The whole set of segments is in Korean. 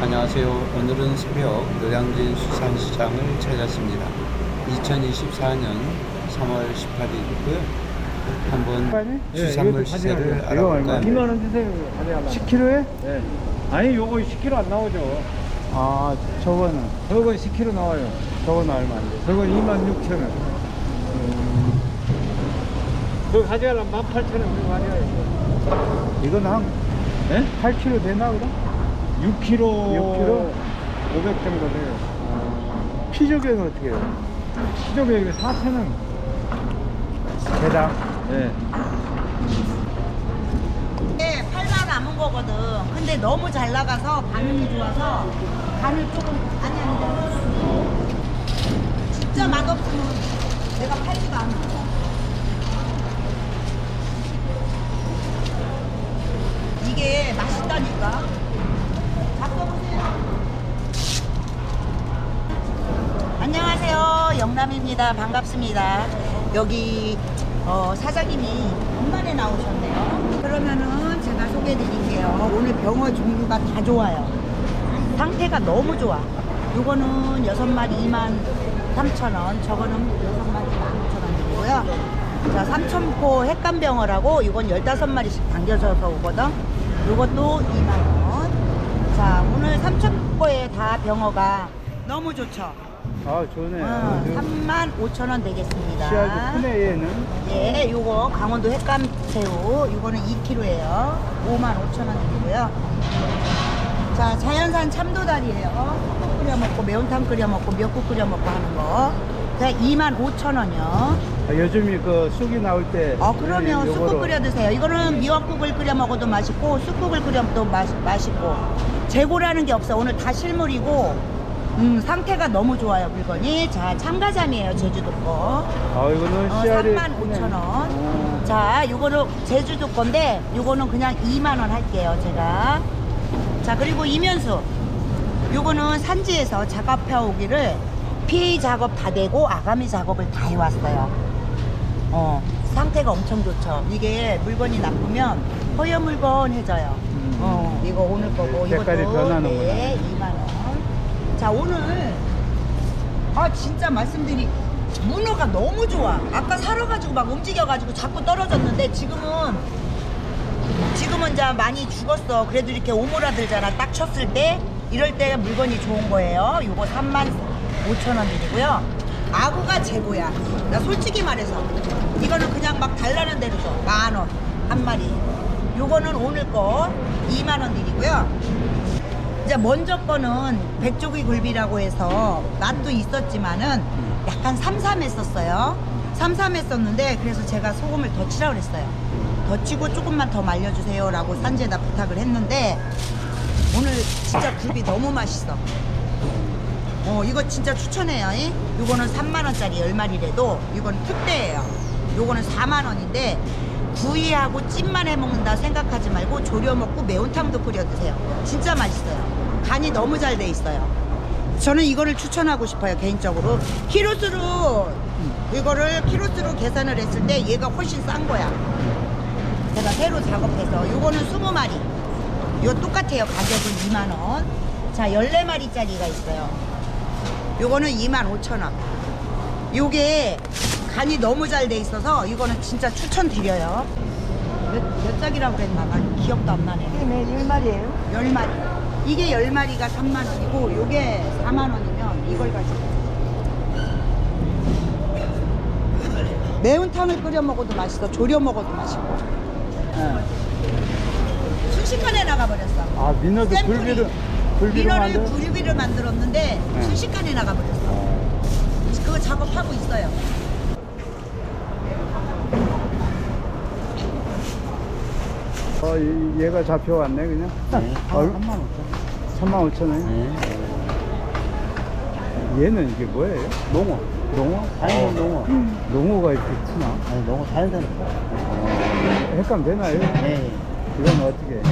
안녕하세요. 오늘은 새벽 노량진 수산시장을 찾았습니다. 2024년 3월 18일이고요. 한번 예, 수산물 시세를? 알아볼까요? 2만 원 주세요. 가져가려고. 10kg에? 예. 아니 요거 10kg 안 나오죠. 아, 저거는, 저거 10kg 나와요. 저거는 얼마인데? 저거 2만 6천 원. 그거 가져가려면 18,000원 그거 가져가야죠. 이건 한 예? 8kg 되나, 그럼? 6kg 6kg? 500 정도 돼요. 피조개는 어떻게 해요? 시조개 4,000원. 개당? 예. 네, 8만 남은 거거든. 근데 너무 잘 나가서 반응이 좋아서 간을 조금 아니 아니. 진짜 맛없으면 내가 팔지도 거야. 이게 맛있다니까. 바꿔보세요. 영남입니다. 반갑습니다. 여기 어, 사장님이 간만에 나오셨네요. 그러면은 제가 소개해 드릴게요. 오늘 병어 종류가 다 좋아요. 상태가 너무 좋아. 요거는 여섯 마리 2만 3천 원, 저거는 여섯 마리 15,000원 이고요. 자, 삼천포 핵감병어라고 이건 15마리씩 당겨져서 오거든. 요것도 2만 원. 자, 오늘 삼천포에 다 병어가 너무 좋죠. 아, 좋네. 어, 아, 저 3만 5천 원 되겠습니다. 씨알도 크네, 얘는. 예, 요거 강원도 횟감 새우, 요거는 2kg예요. 5만 5천 원이고요. 자, 자연산 참도다리예요. 국 끓여 먹고 매운탕 끓여 먹고 미역국 끓여 먹고 하는 거. 자, 2만 5천 원이요. 아, 요즘이 그 쑥이 나올 때. 어, 그러면 요거로- 쑥국 끓여 드세요. 이거는 미역국을 끓여 먹어도 맛있고 쑥국을 끓여 먹어도 맛, 맛있고 재고라는 게 없어. 오늘 다 실물이고 음, 상태가 너무 좋아요, 물건이. 자, 참가자미예요, 제주도 거. 아, 이거는 어, 씨알이. 3만 5천 원. 어. 자, 요거는 제주도 건데, 요거는 그냥 2만 원 할게요, 제가. 자, 그리고 이면수. 요거는 산지에서 작업해 오기를 PA 작업 다 되고 아가미 작업을 다 해왔어요. 어, 상태가 엄청 좋죠. 이게 물건이 나쁘면 허여 물건 해져요. 음. 어, 이거 오늘 거고, 네, 색깔이 이것도 변하는구나. 네, 2만 원. 자, 오늘 아 진짜 말씀드리 문어가 너무 좋아. 아까 사러가지고 막 움직여가지고 자꾸 떨어졌는데 지금은 지금은 이제 많이 죽었어. 그래도 이렇게 오므라들잖아. 딱 쳤을 때 이럴 때 물건이 좋은 거예요. 요거 3만 5천 원 드리고요. 아구가 최고야. 나 솔직히 말해서 이거는 그냥 막 달라는 대로 줘. 만원 한 마리. 요거는 오늘 거 2만 원 드리고요. 이제 먼저 거는 백조기 굴비라고 해서 맛도 있었지만은 약간 삼삼했었어요. 삼삼했었는데 그래서 제가 소금을 더 치라고 그랬어요. 더 치고 조금만 더 말려주세요라고 산지에다 부탁을 했는데 오늘 진짜 굴비 너무 맛있어. 어 이거 진짜 추천해요. 이? 요거는 3만 원짜리 10마리래도 이건 특대예요. 요거는 4만 원인데 구이하고 찜만 해 먹는다 생각하지 말고 졸여 먹고 매운탕도 끓여 드세요. 진짜 맛있어요. 간이 너무 잘 돼 있어요. 저는 이거를 추천하고 싶어요 개인적으로 키로수로 이거를 키로수로 계산을 했을 때 얘가 훨씬 싼 거야. 제가 새로 작업해서 요거는 20마리. 이거 똑같아요. 가격은 2만 원. 자, 14마리짜리가 있어요. 요거는 2만 5천 원. 요게 간이 너무 잘 돼 있어서 이거는 진짜 추천드려요. 몇, 몇 짝이라고 그랬나? 나 기억도 안 나네. 네, 1마리예요. 10마리. 이게 10마리가 3만 원이고 요게 4만 원이면 이걸 가지고 매운탕을 끓여 먹어도 맛있어. 졸여 먹어도 맛있고. 예. 순식간에 나가버렸어. 아, 민어도 샘플이. 굴비를, 굴비를 민어를 만들어? 굴비를 만들었는데 네. 순식간에 나가버렸어. 그거 작업하고 있어요. 어, 이- 얘가 잡혀왔네, 그냥. 네. 얼- 3만 5천 3만 5천 원. 네. 얘는 이게 뭐예요? 농어. 농어? 자연산 어, 농어. 농어가 이렇게 크나? 아니, 농어 자연산. 횟감 되나요? 네. 이건 어떻게 해?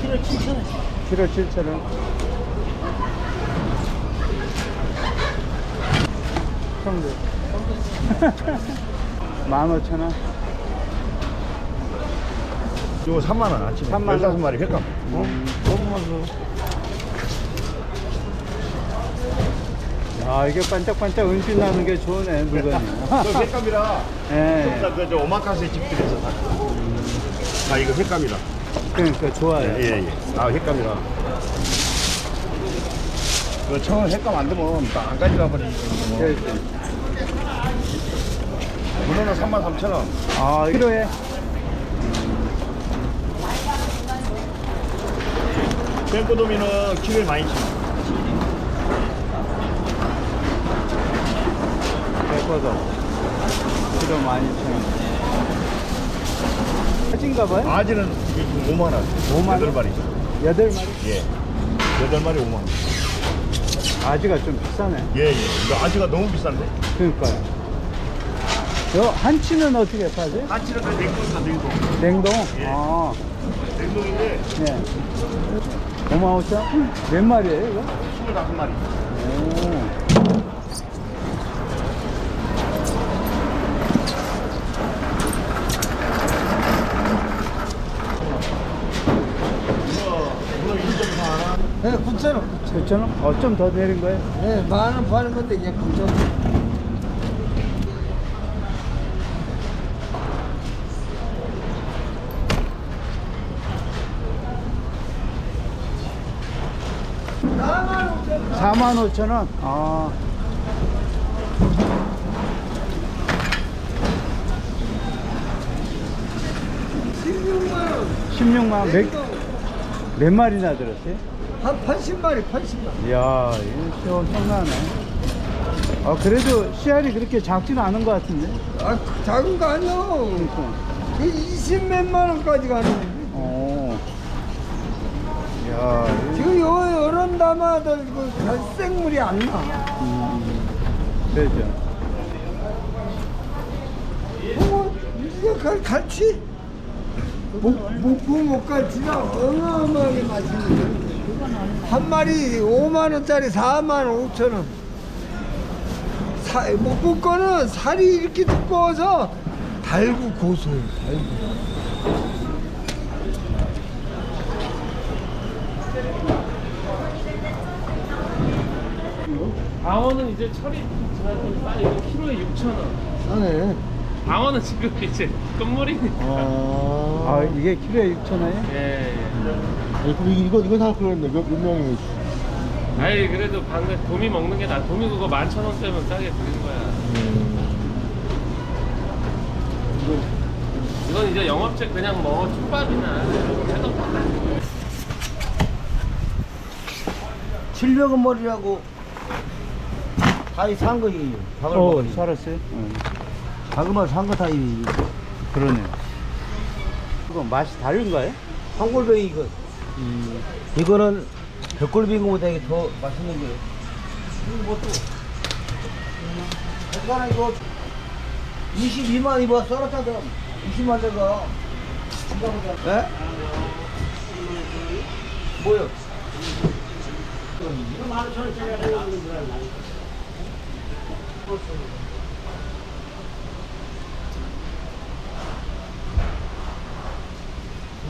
키로 7천 원. 키로 7천 원. 청도. 15,000원. 이거 3만 원 아침에. 3만 원. 15마리 횟감. 아 이게 반짝반짝 은빛 나는 게 좋네 물건이. 아, 저 횟감이라. 네. 오마카세 집들에서 음. 아 이거 횟감이라. 그러니까 좋아요. 예예 아 횟감이라. 그 처음 횟감 안 되면 다안 가져가 버리지 뭐. 예, 예. 문어는 3만 3천 원 아 필요해. 뱀꼬도미는 키로에 많이 치. 백퍼도. 키로 많이 쳐. 아진가 봐요? 아지는 5만 원. 5만 원? 여덟 마리. 여덟 마리? 예. 여덟 마리 5만 원. 아지가 좀 비싸네. 예 예. 이거 아지가 너무 비싼데. 그러니까요. 저 한치는 어떻게 파지? 아지는 그 냉동이다 냉동. 냉동? 예. 아, 냉동인데 예. 5만 5천? 몇 마리예요, 이거? 25마리. 오. 문어 1.4 하나. 네, 9천 원. 9천 원? 어, 좀 더 내린 거예요? 네, 만원 파는 건데 이게 9천 원. 사만 5천 원? 아. 십육만 원. 몇, 몇 마리나 들었어요? 한 80마리, 80마리. 이야, 이거 엄청나네. 아, 그래도 씨알이 그렇게 작지는 않은 것 같은데? 아, 작은 거 아니요. 그 20몇만 원까지 가는. 어. 이야, 지금 요 여름 담아들 그 갈색물이 안 나. 음, 그러죠. 뭐갈 갈치? 목 목포 목 갈치가 어마어마하게 맛있는데 한 마리 5만 원짜리 4만 5천 원. 사, 목포 거는 살이 이렇게 두꺼워서 달고 고소해. 달고. 방어는 이제 철이 딱 이거 키로에 6천 원. 싸네. 방어는 지금 이제 끝물이. 아, 아, 이게 키로에 6천 원이에요? 예. 예. 그럼 이거 이거 사 그랬는데 몇, 몇 명이? 아이 그래도 방금 도미 먹는 게 나. 도미 그거 11,000원대면 싸게 드린 거야. 이건 이제 영업체 그냥 뭐 춥밥이나 해도 700원 머리라고 다이 산 거예요. 박을 어, 먹으니. 살았어요? 어, 자그마한 산거 다 이. 그러네. 이거 맛이 다른가요? 황골뱅이 이거. 음, 이거는 벽골뱅이보다 이게 더 맛있는 거예요. 이거 뭐 또? 괜찮아 이거 22만 이거 썰었다가 20만 대가 네? 뭐요? 이거 만 오천 원짜리 하려고 그러는 거야.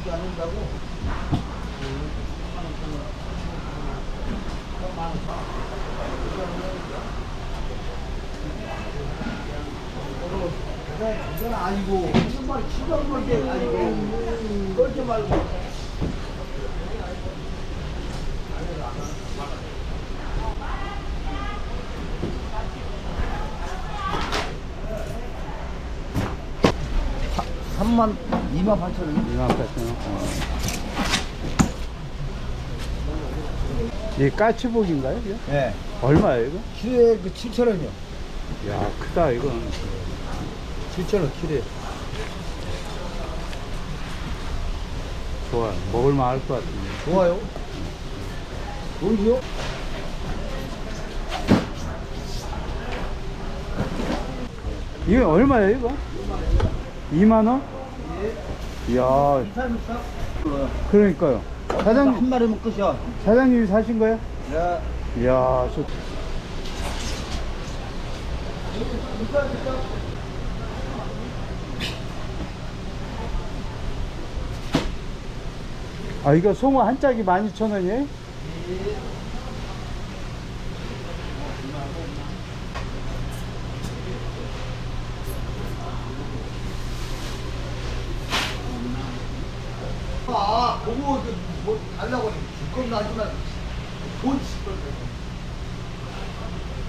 이게 안 온다고? 이건 아니고 정말 치정 볼게 아니고 꼴지 말고 삼만 2만 8천 원. 2만 8천 원. 어. 이게 까치복인가요? 이게? 네. 얼마예요, 이거? 키로에 그 7천 원이요. 야, 크다, 이거. 7천 원 키로에. 좋아. 먹을만 할 것 같은데. 좋아요. 뭘요? 이거 얼마예요, 이거? 2만 원? 이야, 그러니까요. 사장님, 한 마리면 끝이야. 사장님이 사신 거예요? 네. 이야, 좋 아, 이거 송어 한 짝이 12,000원이에요? 아까 보고 그 하니 죽겁나 하지만 돈 씹어.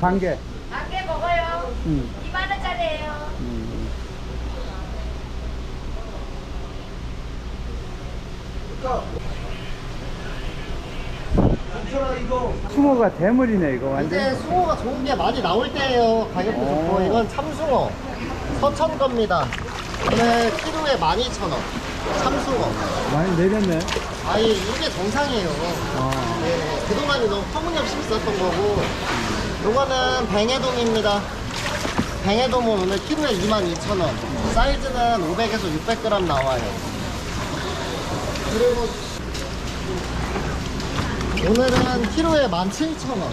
반개. 안개 먹어요. 음. 2만 원짜리예요. 음. 그러니까 이거 숭어가 대물이네 이거 완전. 이제 숭어가 좋은 게 많이 나올 때예요. 가격도 오. 좋고 이건 참숭어 서천 겁니다. 오늘 키로에 12,000원. 참숭어. 많이 내렸네. 아예 이게 정상이에요. 아. 네, 그동안이 너무 터무니없이 비쌌던 거고 요거는 뱅해돔입니다. 뱅해돔은 오늘 키로에 22,000원. 사이즈는 500에서 600g 나와요. 그리고 오늘은 키로에 17,000원.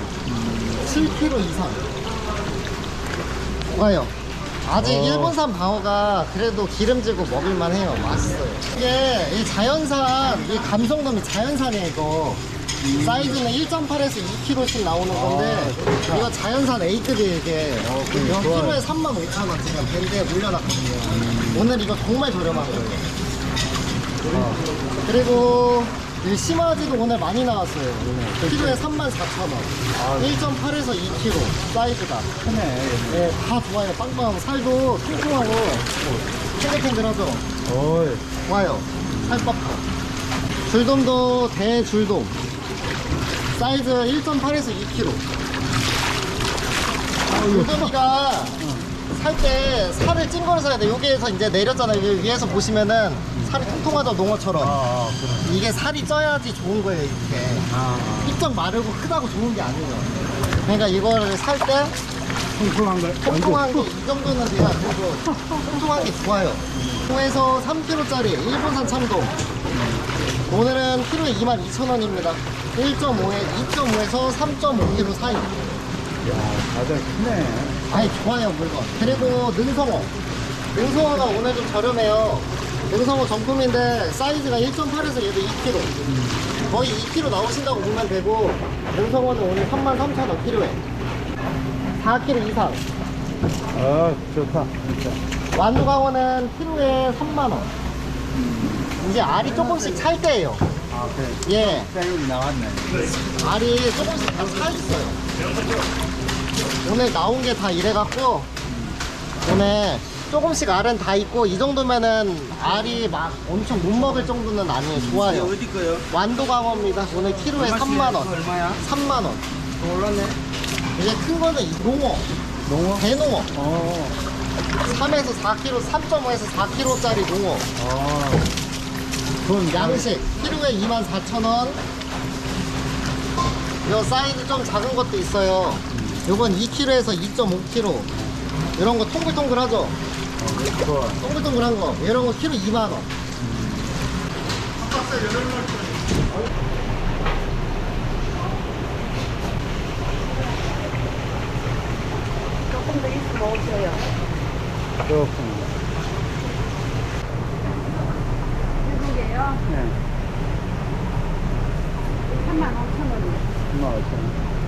7kg 이상. 좋아요. 아직 어. 일본산 방어가 그래도 기름지고 먹을만 해요. 맛있어요. 이게 이 자연산, 이 감성돔이 자연산이에요, 이거. 사이즈는 1.8에서 2kg씩 나오는 건데, 이거 자연산 A급이 이게. 이거 키로에 35,000원 지금 밴드에 물려놨거든요. 오늘 이거 정말 저렴한 거예요. 그리고 이 심화지도 오늘 많이 나왔어요. 키로에 34,000원. 1.8에서 2kg 사이즈가. 크네. 네, 다 좋아요. 빵빵하고 살도 통통하고 탱글탱글하죠. 어이. 좋아요. 살밥도. 줄돔도 대줄돔. 사이즈 1.8에서 2kg. 줄돔이가 살 때 살을 찐 거를 사야 돼. 여기에서 이제 내렸잖아요. 여기 위에서 보시면은 살이 통통하죠, 농어처럼. 이게 살이 쪄야지 좋은 거예요, 이렇게. 입장 마르고 크다고 좋은 게 아니에요. 그러니까 이거를 살때 통통한 거. 통통한 게 이 정도는 돼야 그래도 통통한 게 좋아요. 통에서 3kg짜리 일본산 참돔. 오늘은 키로에 22,000원입니다. 1.5에 2.5에서 3.5kg 사이. 다들 크네. 아니 좋아요 물건. 그리고 능성어. 능성어가 오늘 좀 저렴해요. 능성어 정품인데 사이즈가 1.8에서 얘도 2kg. 거의 2kg 나오신다고 보면 되고 능성어는 오늘 33,000원 키로에. 4kg 이상. 아, 좋다. 진짜. 완두강어는 키로에 3만원. 이제 알이 조금씩 찰 때예요. 아, 그래. 예. 땡이 나왔네. 알이 조금씩 다 차 있어요. 오늘 나온 게 다 이래갖고 오늘 조금씩 알은 다 있고 이 정도면은 알이 막 엄청 못 먹을 정도는 아니에요. 좋아요. 어디 거요? 완도강어입니다. 오늘 키로에 3만 원. 얼마야? 3만 원. 올랐네. 이제 큰 거는 이 농어, 농어? 대농어. 어. 3에서 4kg, 3.5에서 4kg짜리 농어. 아. 그건 양식 키로에 24,000원 요 사이즈 좀 작은 것도 있어요 요건 2kg에서 2.5kg 이런 거 통글통글하죠. 동글동글한 거 이런 거 키로 2만 원 조금 더 있으면 오셔요. 그렇구나. 한국이에요. 네. 3만 5천 원이요. 3만 5천 원.